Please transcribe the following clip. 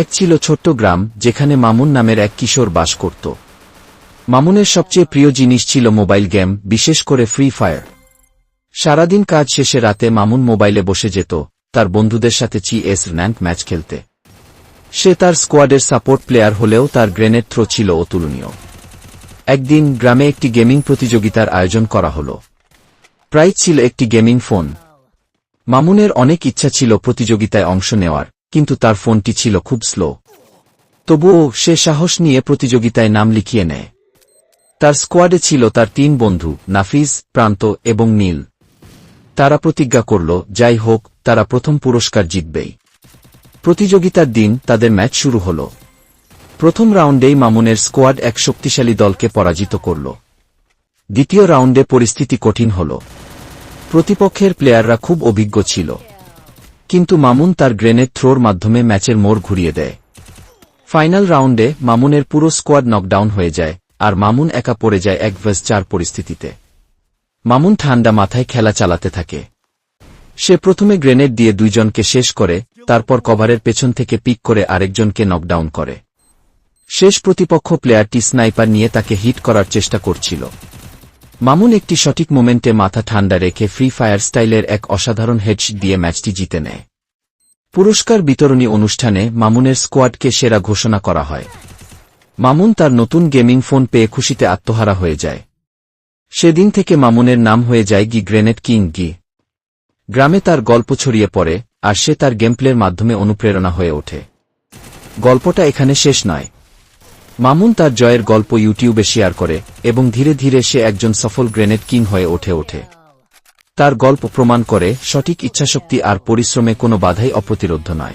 এক ছিল ছোট্ট গ্রাম, যেখানে মামুন নামের এক কিশোর বাস করত। মামুনের সবচেয়ে প্রিয় জিনিস ছিল মোবাইল গেম, বিশেষ করে ফ্রি ফায়ার। সারাদিন কাজ শেষে রাতে মামুন মোবাইলে বসে যেত, তার বন্ধুদের সাথে চি এস র্যাঙ্ক ম্যাচ খেলতে। সে তার স্কোয়াডের সাপোর্ট প্লেয়ার হলেও তার গ্রেনেড থ্রো ছিল অতুলনীয়। একদিন গ্রামে একটি গেমিং প্রতিযোগিতার আয়োজন করা হল। প্রাইজ ছিল একটি গেমিং ফোন। মামুনের অনেক ইচ্ছা ছিল প্রতিযোগিতায় অংশ নেওয়ার। কিন্তু তার ফোনটি ছিল খুব স্লো। তবুও সে সাহস নিয়ে প্রতিযোগিতায় নাম লিখিয়ে নেয়। তার স্কোয়াডে ছিল তার তিন বন্ধু নাফিজ প্রান্ত এবং নীল। তারা প্রতিজ্ঞা করল, যাই হোক, তারা প্রথম পুরস্কার জিতবেই। প্রতিযোগিতার দিন তাদের ম্যাচ শুরু হল। প্রথম রাউন্ডেই মামুনের স্কোয়াড এক শক্তিশালী দলকে পরাজিত করল। দ্বিতীয় রাউন্ডে পরিস্থিতি কঠিন হল। প্রতিপক্ষের প্লেয়াররা খুব অভিজ্ঞ ছিল। কিন্তু মামুন তার গ্রেনেড থ্রোর মাধ্যমে ম্যাচের মোড় ঘুরিয়ে দেয়। ফাইনাল রাউন্ডে মামুনের পুরো স্কোয়াড নকডাউন হয়ে যায়, আর মামুন একা পড়ে যায় এক ভার্স চার পরিস্থিতিতে। মামুন ঠান্ডা মাথায় খেলা চালাতে থাকে। সে প্রথমে গ্রেনেড দিয়ে দুইজনকে শেষ করে, তারপর কভারের পেছন থেকে পিক করে আরেকজনকে নকডাউন করে। শেষ প্রতিপক্ষ প্লেয়ারটি স্নাইপার নিয়ে তাকে হিট করার চেষ্টা করছিল। মামুন একটি সঠিক মোমেন্টে মাথা ঠান্ডা রেখে ফ্রি ফায়ার স্টাইলের এক অসাধারণ হেডশিট দিয়ে ম্যাচটি জিতে নেয়। পুরস্কার বিতরণী অনুষ্ঠানে মামুনের স্কোয়াডকে সেরা ঘোষণা করা হয়। মামুন তার নতুন গেমিং ফোন পেয়ে খুশিতে আত্মহারা হয়ে যায়। সেদিন থেকে মামুনের নাম হয়ে যায় গি গ্রেনেড কিং গি। গ্রামে তার গল্প ছড়িয়ে পড়ে আর সে তার গেমপ্লের মাধ্যমে অনুপ্রেরণা হয়ে ওঠে। গল্পটা এখানে শেষ নয় মামুন তার জয়ের গল্প ইউটিউবে শেয়ার করে এবং ধীরে ধীরে সে একজন সফল গ্রেনেড কিং হয়ে ওঠে ওঠে। তার গল্প প্রমাণ করে সঠিক ইচ্ছাশক্তি আর পরিশ্রমে কোনো বাধাই অপ্রতিরোধ্য নয়।